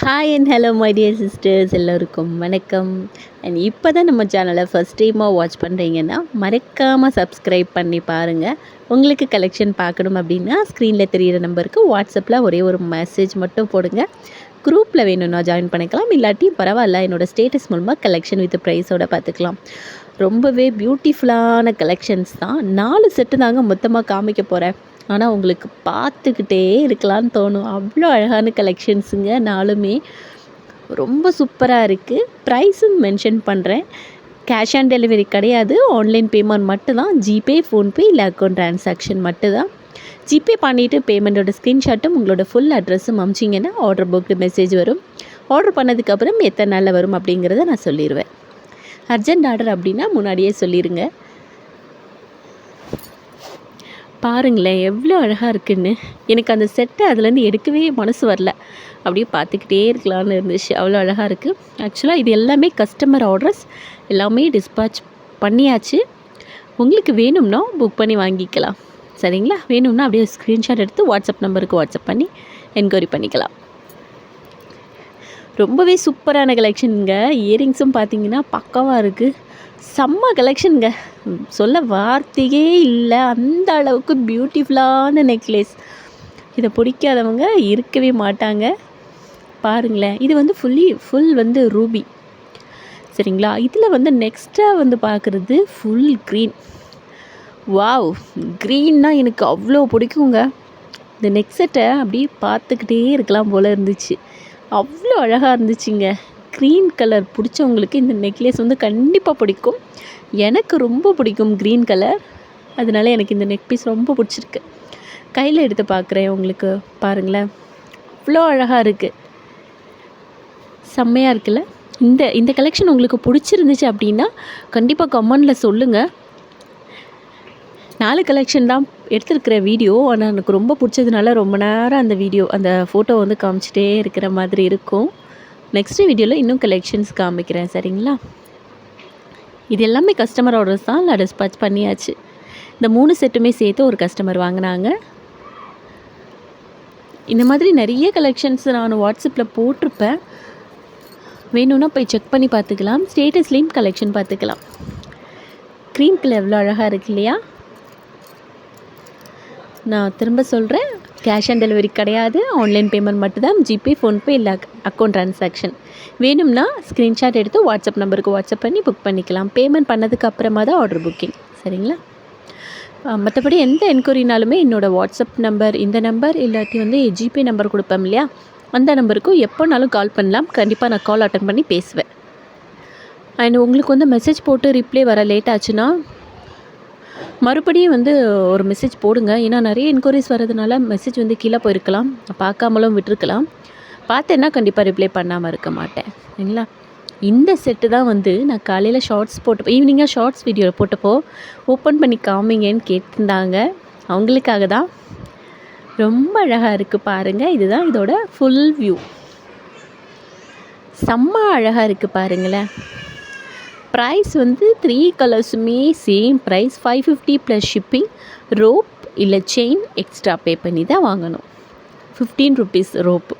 Hi and hello my dear sisters எல்லோருக்கும் வணக்கம். And இப்போ தான் நம்ம சேனலை ஃபஸ்ட் டைமாக வாட்ச் பண்ணுறீங்கன்னா மறக்காமல் சப்ஸ்கிரைப் பண்ணி பாருங்கள் உங்களுக்கு கலெக்ஷன் பார்க்கணும் அப்படின்னா ஸ்க்ரீனில் தெரிகிற நம்பருக்கு வாட்ஸ்அப்பில் ஒரே ஒரு மெசேஜ் மட்டும் போடுங்க. குரூப்பில் வேணும்னா ஜாயின் பண்ணிக்கலாம். இல்லாட்டி பரவாயில்ல என்னோடய ஸ்டேட்டஸ் மூலமாக கலெக்ஷன் வித் ப்ரைஸோட பார்த்துக்கலாம். ரொம்பவே பியூட்டிஃபுல்லான கலெக்ஷன்ஸ் தான். நாலு செட்டு தாங்க மொத்தமாக காமிக்க போகிறேன் ஆனால் உங்களுக்கு பார்த்துக்கிட்டே இருக்கலாம்னு தோணும். அவ்வளோ அழகான கலெக்ஷன்ஸுங்க நாலுமே ரொம்ப சூப்பராக இருக்குது ப்ரைஸும் மென்ஷன் பண்ணுறேன் கேஷ் ஆன் டெலிவரி கிடையாது. ஆன்லைன் பேமெண்ட் மட்டும்தான். ஜிபே ஃபோன்பே இல்லை அக்கௌண்ட் ட்ரான்சாக்ஷன் மட்டும்தான். ஜிபே பண்ணிவிட்டு பேமெண்ட்டோட ஸ்க்ரீன்ஷாட்டும் உங்களோட ஃபுல் அட்ரஸும் அமிச்சிங்கன்னா ஆர்டர் புக்கு மெசேஜ் வரும். ஆர்டர் பண்ணதுக்கப்புறம் எத்தனை நாளில் வரும் அப்படிங்கிறத நான் சொல்லிடுவேன் அர்ஜென்ட் ஆர்டர் அப்படின்னா முன்னாடியே சொல்லிடுங்க பாருங்களேன் எவ்வளோ அழகாக இருக்குன்னு. எனக்கு அந்த செட்டை அதுலேருந்து எடுக்கவே மனசு வரல. அப்படியே பார்த்துக்கிட்டே இருக்கலாம்னு இருந்துச்சு. அவ்வளோ அழகாக இருக்குது ஆக்சுவலாக இது எல்லாமே கஸ்டமர் ஆர்டர்ஸ் எல்லாமே டிஸ்பாச் பண்ணியாச்சு. உங்களுக்கு வேணும்னா புக் பண்ணி வாங்கிக்கலாம். சரிங்களா? வேணும்னா அப்படியே ஸ்க்ரீன்ஷாட் எடுத்து வாட்ஸ்அப் நம்பருக்கு வாட்ஸ்அப் பண்ணி என்கொயரி பண்ணிக்கலாம். ரொம்பவே சூப்பரான கலெக்ஷனுங்க இயரிங்ஸும் பார்த்தீங்கன்னா பக்காவாக இருக்குது செம்ம கலெக்ஷனுங்க சொல்ல வார்த்தையே இல்லை. அந்த அளவுக்கு பியூட்டிஃபுல்லான நெக்லஸ் இதை பிடிக்காதவங்க இருக்கவே மாட்டாங்க. பாருங்களேன். இது வந்து ஃபுல்லி ஃபுல் வந்து ரூபி சரிங்களா? இதில் வந்து நெக்ஸ்ட்டாக வந்து பார்க்குறது ஃபுல் க்ரீன் வாவ் க்ரீன்னா எனக்கு அவ்வளோ பிடிக்குங்க. இந்த நெக் செட்டை அப்படியே பார்த்துக்கிட்டே இருக்கலாம் போல் இருந்துச்சு. அவ்வளோ அழகாக இருந்துச்சுங்க. க்ரீன் கலர் பிடிச்சவங்களுக்கு இந்த நெக்லஸ் வந்து கண்டிப்பாக பிடிக்கும். எனக்கு ரொம்ப பிடிக்கும் க்ரீன் கலர். அதனால எனக்கு இந்த நெக் பீஸ் ரொம்ப பிடிச்சிருக்கு. கையில் எடுத்து பார்க்குறேன் உங்களுக்கு பாருங்களேன். அவ்வளோ அழகாக இருக்குது செம்மையாக இருக்குல்ல? இந்த இந்த கலெக்ஷன் உங்களுக்கு பிடிச்சிருந்துச்சு அப்படின்னா கண்டிப்பாக கமெண்டில் சொல்லுங்கள் நாலு கலெக்ஷன் தான் எடுத்திருக்கிற வீடியோ ஆனால் எனக்கு ரொம்ப பிடிச்சதுனால ரொம்ப நேரம் அந்த வீடியோ அந்த ஃபோட்டோ வந்து காமிச்சிட்டே இருக்கிற மாதிரி இருக்கும். நெக்ஸ்ட் வீடியோவில் இன்னும் கலெக்ஷன்ஸ் காமிக்கிறேன் சரிங்களா? இது எல்லாமே கஸ்டமர் ஆர்டர்ஸ் தான். நான் டிஸ்பாச் பண்ணியாச்சு. இந்த மூணு செட்டுமே சேர்த்து ஒரு கஸ்டமர் வாங்கினாங்க. இந்த மாதிரி நிறைய கலெக்ஷன்ஸ் நான் வாட்ஸ்அப்பில் போட்டிருப்பேன். வேணும்னா போய் செக் பண்ணி பார்த்துக்கலாம். ஸ்டேட்டஸ்லேயும் கலெக்ஷன் பார்த்துக்கலாம். க்ரீம் கலர் எவ்வளோ அழகாக இருக்கு இல்லையா? நான் திரும்ப சொல்கிறேன் கேஷ் ஆன் டெலிவரி கிடையாது. ஆன்லைன் பேமெண்ட் மட்டும்தான். ஜிபே ஃபோன்பே இல்லை அக்கௌண்ட் ட்ரான்சாக்ஷன் வேணும்னா ஸ்க்ரீன்ஷாட் எடுத்து வாட்ஸ்அப் நம்பருக்கு வாட்ஸ்அப் பண்ணி புக் பண்ணிக்கலாம். பேமெண்ட் பண்ணதுக்கு அப்புறமா தான் ஆர்டர் புக்கிங் சரிங்களா? மற்றபடி எந்த என்கொயரினாலுமே என்னோடய வாட்ஸ்அப் நம்பர் இந்த நம்பர் இல்லாட்டி வந்து ஜிபே நம்பர் கொடுப்பேன் இல்லையா? அந்த நம்பருக்கும் எப்போனாலும் கால் பண்ணலாம். கண்டிப்பாக நான் கால் அட்டன் பண்ணி பேசுவேன். அண்ட் உங்களுக்கு வந்து மெசேஜ் போட்டு ரிப்ளை வர லேட் ஆச்சுன்னா மறுபடியும் வந்து ஒரு மெசேஜ் போடுங்க. ஏன்னா நிறைய என்கொயரிஸ் வரதுனால மெசேஜ் வந்து கீழே போயிருக்கலாம். பார்க்காமலும் விட்டுருக்கலாம். பார்த்தேன்னா கண்டிப்பாக ரிப்ளை பண்ணாமல் இருக்க மாட்டேன். சரிங்களா? இந்த செட்டு தான் வந்து நான் காலையில் ஷார்ட்ஸ் போட்டு ஈவினிங்காக ஷார்ட்ஸ் வீடியோவில் போட்டப்போ ஓப்பன் பண்ணி காமிங்கன்னு கேட்டிருந்தாங்க. அவங்களுக்காக தான். ரொம்ப அழகாக இருக்குது பாருங்கள் இதுதான் இதோட ஃபுல் வியூ செம்ம அழகாக இருக்குது பாருங்களேன். ப்ரைஸ் வந்து three கலர்ஸுமே same price five fifty plus shipping rope இல்லை செயின் எக்ஸ்ட்ரா பே பண்ணி தான் வாங்கணும். Fifteen rupees rope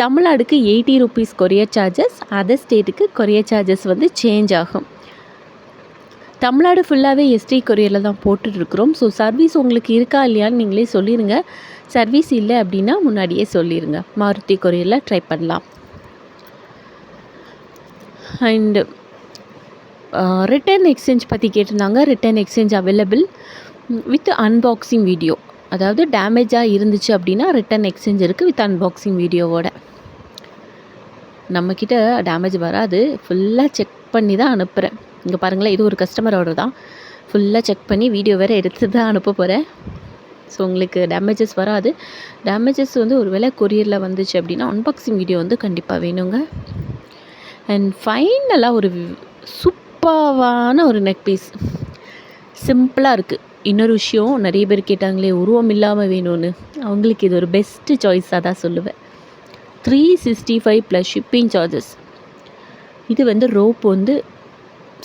தமிழ்நாடுக்கு eighty rupees courier charges other ஸ்டேட்டுக்கு கொரியர் சார்ஜஸ் வந்து சேஞ்ச் ஆகும். தமிழ்நாடு ஃபுல்லாகவே எஸ்டி கொரியரில் தான் போட்டுட்ருக்குறோம் ஸோ சர்வீஸ் உங்களுக்கு இருக்கா இல்லையான்னு நீங்களே சொல்லிடுங்க சர்வீஸ் இல்லை அப்படின்னா முன்னாடியே சொல்லிடுங்க மாருதி கொரியரில் ட்ரை பண்ணலாம். அண்டு ரிட்டன் எக்ஸ்சேஞ்ச் பற்றி கேட்டிருந்தாங்க. Return exchange available with unboxing video அதாவது டேமேஜாக இருந்துச்சு அப்படின்னா ரிட்டன் எக்ஸ்சேஞ்ச் இருக்குது வித் அன்பாக்சிங் வீடியோவோட நம்மக்கிட்ட டேமேஜ் வராது. ஃபுல்லாக செக் பண்ணி தான் அனுப்புகிறேன் இங்கே பாருங்களேன் இது ஒரு கஸ்டமர் ஆர்டர் தான். ஃபுல்லாக செக் பண்ணி வீடியோ வேறு எடுத்து தான் அனுப்ப போகிறேன் ஸோ உங்களுக்கு டேமேஜஸ் வராது. டேமேஜஸ் வந்து ஒரு வேளை கொரியரில் வந்துச்சு அப்படின்னா அன்பாக்சிங் வீடியோ வந்து கண்டிப்பாக வேணுங்க. அண்ட் ஃபைனலாக ஒரு சூப் சூப்பர்வான ஒரு நெக் பீஸ் சிம்பிளாக இருக்குது இன்னொரு விஷயம் நிறைய பேர் கேட்டாங்களே உருவம் இல்லாமல் வேணும்னு. அவங்களுக்கு இது ஒரு பெஸ்ட்டு சாய்ஸாக தான் சொல்லுவேன். Three sixty five plus shipping charges இது வந்து ரோப் வந்து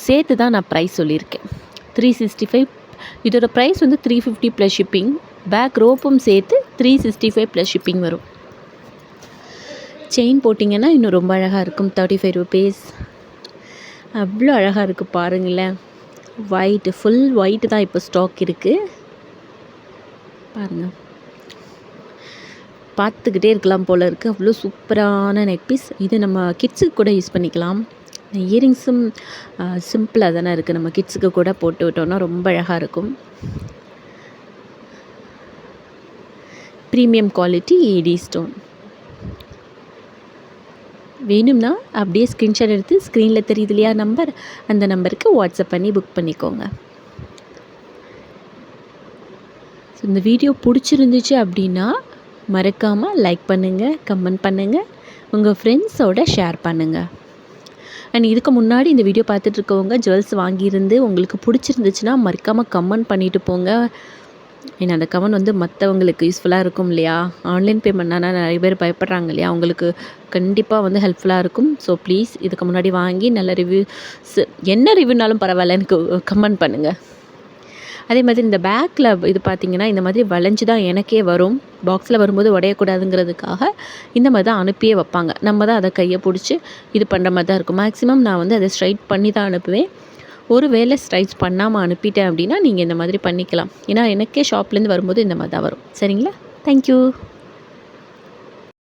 சேர்த்து தான் நான் ப்ரைஸ் சொல்லியிருக்கேன். த்ரீ சிக்ஸ்டி ஃபைவ் இதோட ப்ரைஸ் வந்து three fifty plus shipping pack ரோப்பும் சேர்த்து three sixty five plus shipping வரும். செயின் போட்டிங்கன்னா இன்னும் ரொம்ப அழகாக இருக்கும். தேர்ட்டி ஃபைவ் ருபீஸ் அவ்வளோ அழகாக இருக்குது பாருங்களேன். ஒயிட்டு ஃபுல் ஒயிட்டு தான் இப்போ ஸ்டாக் இருக்குது பாருங்கள் பார்த்துக்கிட்டே இருக்கலாம் போல் இருக்குது அவ்வளோ சூப்பரான நெக் பீஸ் இது நம்ம கிட்ஸுக்கு கூட யூஸ் பண்ணிக்கலாம். இயரிங்ஸும் சிம்பிளாக தானே இருக்குது நம்ம கிட்ஸுக்கு கூட போட்டு விட்டோம்னா ரொம்ப அழகாக இருக்கும். ப்ரீமியம் குவாலிட்டி ஏடி ஸ்டோன் வேணும்னா அப்படியே ஸ்க்ரீன்ஷாட் எடுத்து ஸ்க்ரீனில் தெரியுது இல்லையா நம்பர் அந்த நம்பருக்கு வாட்ஸ்அப் பண்ணி புக் பண்ணிக்கோங்க. ஸோ இந்த வீடியோ பிடிச்சிருந்துச்சு அப்படின்னா மறக்காமல் லைக் பண்ணுங்கள் கமெண்ட் பண்ணுங்கள் உங்கள் ஃப்ரெண்ட்ஸோட ஷேர் பண்ணுங்கள் அண்ட் இதுக்கு முன்னாடி இந்த வீடியோ பார்த்துட்டு இருக்கவங்க ஜுவல்ஸ் வாங்கியிருந்து உங்களுக்கு பிடிச்சிருந்துச்சுன்னா மறக்காமல் கமெண்ட் பண்ணிவிட்டு போங்க. ஏன்னா அந்த கமெண்ட் வந்து மற்றவங்களுக்கு யூஸ்ஃபுல்லாக இருக்கும் இல்லையா? ஆன்லைன் பேமெண்ட்னா நிறைய பேர் பயப்படுறாங்க இல்லையா? அவங்களுக்கு கண்டிப்பாக வந்து ஹெல்ப்ஃபுல்லாக இருக்கும். ஸோ ப்ளீஸ் இதுக்கு முன்னாடி வாங்கி நல்ல ரிவ்யூஸ் என்ன ரிவ்யூனாலும் பரவாயில்ல எனக்கு கமெண்ட் பண்ணுங்கள் அதே மாதிரி இந்த பேக்கில் இது பார்த்திங்கன்னா இந்த மாதிரி வளைஞ்சு தான் எனக்கே வரும். பாக்ஸில் வரும்போது உடையக்கூடாதுங்கிறதுக்காக இந்த மாதிரி தான் அனுப்பியே வைப்பாங்க. நம்ம தான் அதை கையை பிடிச்சி இது பண்ணுற மாதிரி தான் இருக்கும். மேக்ஸிமம் நான் வந்து அதை ஸ்ட்ரைட் பண்ணி தான் அனுப்புவேன். ஒரு வேலை ஸ்ட்ரைட்ஸ் பண்ணாமல் அனுப்பிட்டேன் அப்படின்னா நீங்கள் இந்த மாதிரி பண்ணிக்கலாம். ஏன்னா எனக்கே ஷாப்லேருந்து வரும்போது இந்த மாதிரி தான் வரும். சரிங்களா? தேங்க்யூ